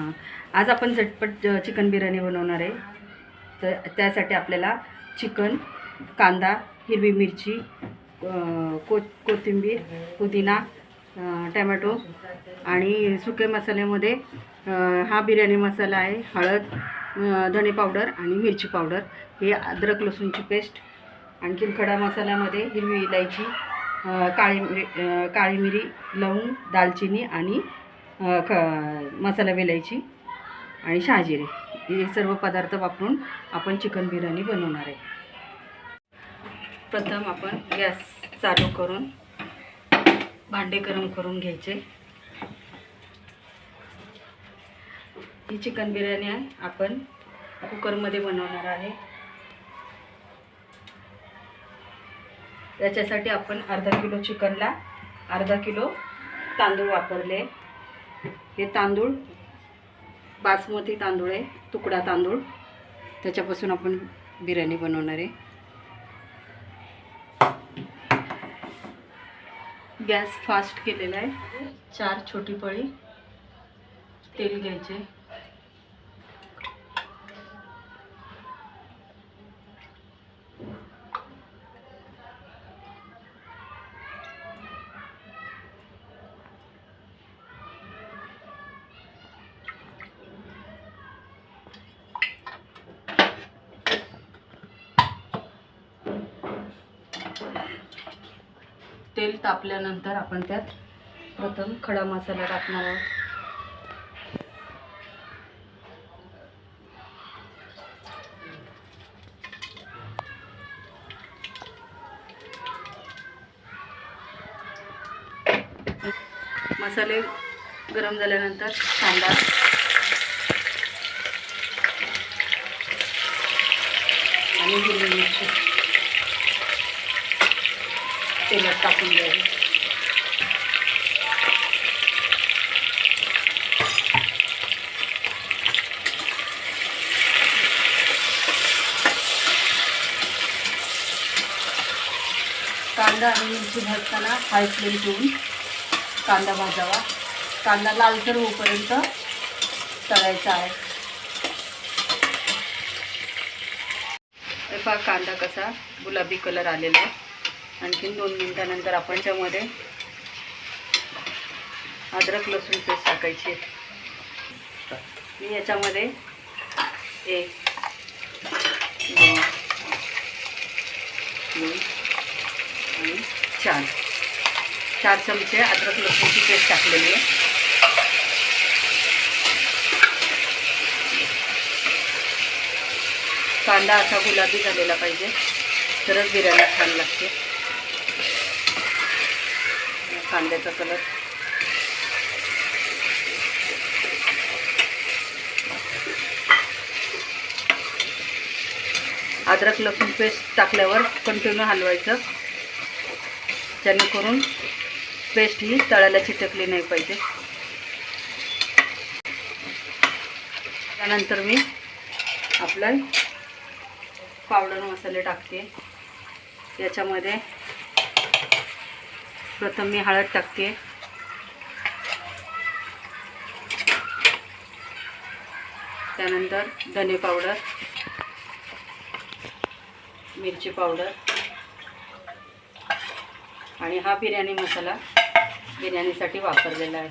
हां. आज आपण झटपट चिकन बिर्याणी बनवणार आहे. तर त्यासाठी आपल्याला चिकन कांदा हिरवी मिरची को कोथिंबीर पुदिना टमॅटो आणि सुके मसाल्यामध्ये हा बिर्याणी मसाला आहे. हळद धणे पावडर आणि मिरची पावडर. हे अद्रक लसूणची पेस्ट आणखीन खडा मसाल्यामध्ये हिरवी इलायची काळी काळी मिरी लवंग दालचिनी आणि ख मसाला वेलायची आणि शहाजिरे. हे सर्व पदार्थ वापरून आपण चिकन बिर्याणी बनवणार आहे. प्रथम आपण गॅस चालू करून भांडे गरम करून घ्यायचे. ही चिकन बिर्याणी आपण कुकरमध्ये बनवणार आहे. याच्यासाठी आपण अर्धा किलो चिकनला अर्धा किलो तांदूळ वापरले. हे तांदूळ बासमती तांदूळ आहे तुकडा तांदूळ. त्याच्यापासून आपण बिर्याणी बनवणार आहे. गॅस फास्ट केलेला आहे. चार छोटी पळी तेल घ्यायचे. तेल तापल्यानंतर आपण त्यात प्रथम खडा मसाला टाकणार आहोत. मसाले गरम झाल्यानंतर कांदा. आणि हिरवी मिरची. टाकून द्यावी कांदा आणि मिरची भाजताना हाय फ्लेम ठेवून कांदा भाजावा. कांदा लालसर होईपर्यंत तळायचा आहे. हे पहा कांदा कसा गुलाबी कलर आलेला आहे. आणखीन दोन मिनटानंतर आपण त्यामध्ये अद्रक लसूण पेस्ट टाकायची. मी याच्यामध्ये एक दोन तीन आणि चार. चार चमचे अद्रक लसूणची पेस्ट टाकलेली आहे. कांदा असा गुलाबी झालेला पाहिजे. तरच बिर्याणी छान लागते. कांद्याचा कलर अद्रक लसूण पेस्ट टाकल्यावर कंटिन्यू हलवायचं. जेणेकरून पेस्ट ही तळायला चिटकली नाही पाहिजे. त्यानंतर मी आपला पावडर मसाले टाकते. याच्यामध्ये प्रथम मी हळद टाकते. त्यानंतर धने पावडर मिरची पावडर आणि हा बिर्याणी मसाला बिर्याणीसाठी वापरलेला आहे.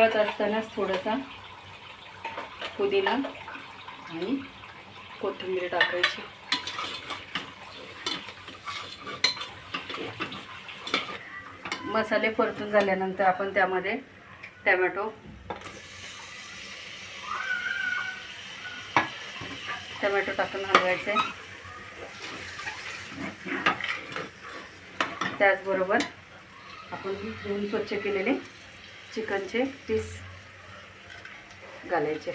तळत असतानाच थोडासा पुदिना आणि कोथिंबीर टाकायची. मसाले परतून झाल्यानंतर आपण त्यामध्ये टॅमॅटो टमॅटो टाकून हलवायचे. त्याचबरोबर आपण धुवून स्वच्छ केलेले चिकनचे पीस घालायचे.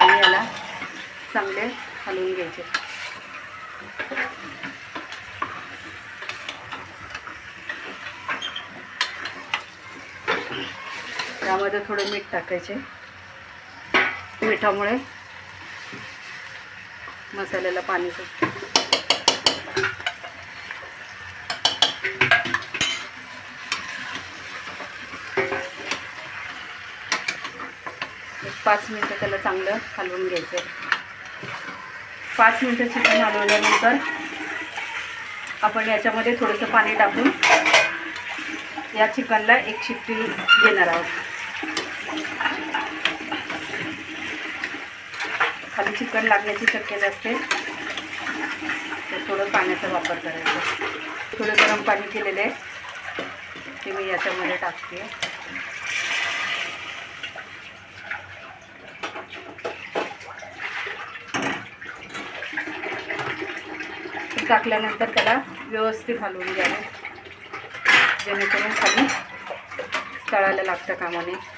आणि याला चांगले हलवून घ्यायचे. त्यामध्ये थोडं मीठ टाकायचे. मिठामुळे मसाल्याला पाणी सुटतं पाच मिनटं त्याला चांगलं हलवून घ्यायचं पाच मिनटं चिकन हलवल्यानंतर आपण याच्यामध्ये थोडंसं पाणी टाकून या चिकनला एक शिट्टी देणार आहोत. खाली चिकन लागण्याची शक्यता असते. तर थोडं पाण्याचा वापर करायचा. थोडं गरम पाणी केलेलं आहे. ते मी याच्यामध्ये टाकते. ते टाकल्यानंतर त्याला व्यवस्थित हलवून घ्यावे. जेणेकरून खाली तळायला लागतं कामाने.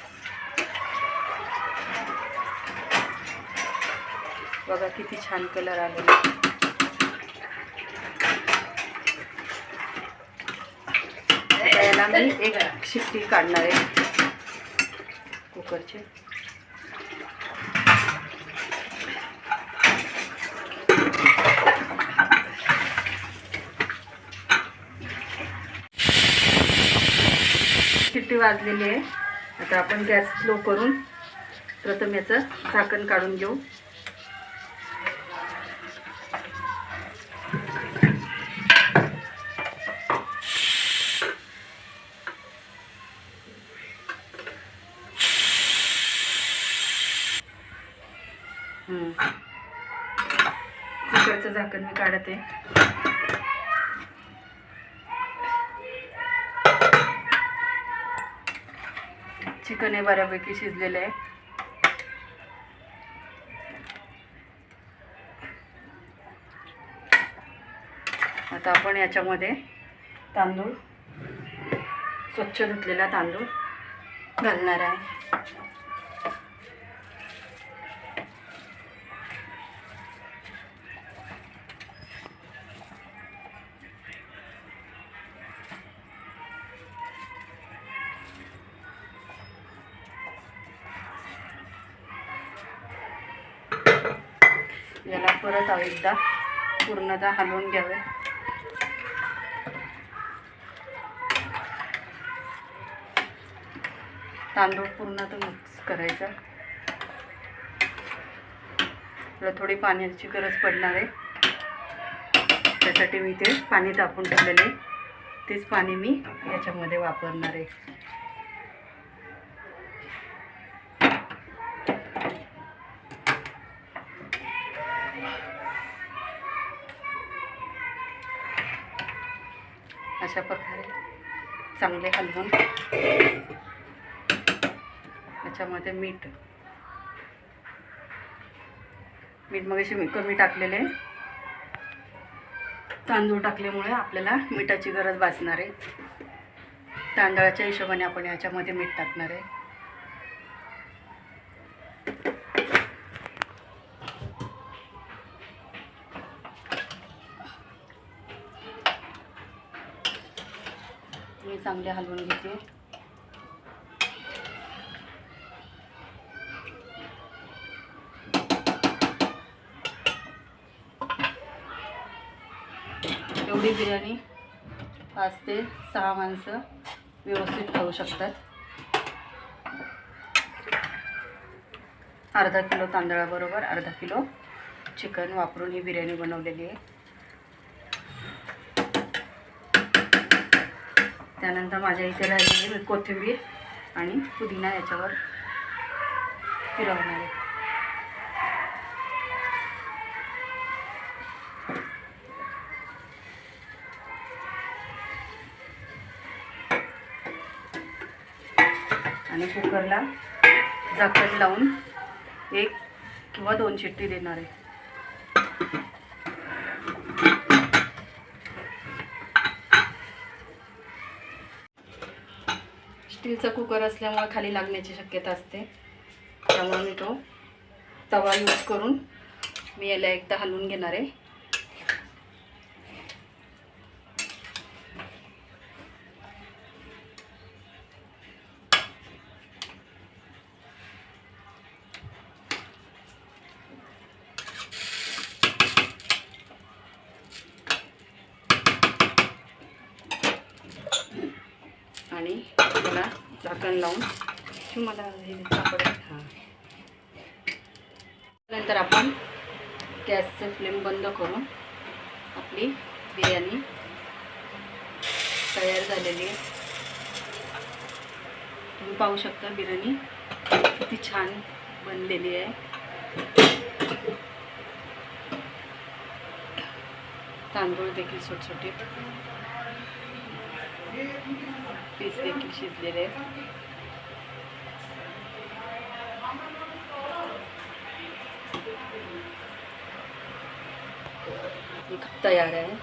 बघा किती छान कलर आलेला आता याला मी एक शिट्टी काढणार आहे. कुकरची. शिट्टी वाजलेली आहे. आता आपण गॅस स्लो करून प्रथम याचं झाकण काढून घेऊ हम्म. कुकरचं झाकण मी काढत. आहे चिकन हे बऱ्यापैकी शिजलेलं आहे. आता आपण याच्यामध्ये तांदूळ स्वच्छ धुतलेला तांदूळ घालणार आहे. टाकावे एकदा पूर्णतः हलवून घ्यावे. तांदूळ पूर्णतः मिक्स करायचा. तुला थोडी पाण्याची गरज पडणार आहे. त्यासाठी मी ते पाणी तापून ठेवलेले तेच पाणी मी याच्यामध्ये वापरणार आहे. अशा प्रकारे चांगले हलवून. याच्यामध्ये मीठ. मीठ मग मी कमी टाकलेले. तांदूळ टाकल्यामुळे आपल्याला मिठाची गरज भासणार आहे. तांदळाच्या हिशोबाने आपण याच्यामध्ये मीठ टाकणार आहे. चांगले हलवून घेते. एवढी बिर्याणी पाच ते सहा माणसं व्यवस्थित खाऊ शकतात. अर्धा किलो तांदळाबरोबर अर्धा किलो चिकन वापरून ही बिर्याणी बनवलेली आहे. त्यानंतर माझ्या इथे राहिलेली मी कोथिंबीर आणि पुदिना याच्यावर फिरवणार आहे. आणि कुकरला झाकण लावून एक किंवा दोन शिट्टी देणार आहे. स्टीलचा कुकर असल्यामुळे खाली लागण्याची शक्यता असते. त्यामुळे मी तो तवा यूज करून मी याला एकदा हलवून घेणार आहे झाकण लावून तुम्हाला हे सापडेल हां नंतर आपण गॅसचं फ्लेम बंद करून आपली बिर्याणी तयार झालेली आहे. तुम्ही पाहू शकता बिर्याणी किती छान बनलेली आहे. तांदूळ देखील सुटसुटीत पीस देखील शिजलेले आहेत. तयार आहे.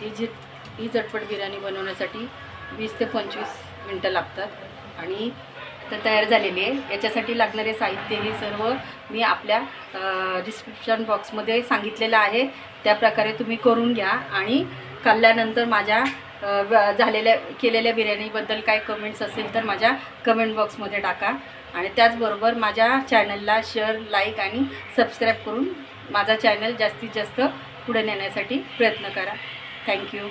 ती जी ही झटपट बिर्याणी बनवण्यासाठी वीस ते पंचवीस मिनटं लागतात आणि तर तयार झालेली आहे. याच्यासाठी लागणारे साहित्य हे सर्व मी आपल्या डिस्क्रिप्शन बॉक्समध्ये सांगितलेलं आहे. त्या प्रकारे तुम्ही करून घ्या आणि खाल्ल्यानंतर माझ्या झालेल्या केलेल्या बिर्याणीबद्दल काय कमेंट्स असेल तर माझ्या कमेंट बॉक्समध्ये टाका. आणि त्याचबरोबर माझ्या चॅनलला शेअर लाईक आणि सबस्क्राईब करून माझा चॅनल जास्तीत जास्त पुढे नेण्यासाठी प्रयत्न करा. थँक्यू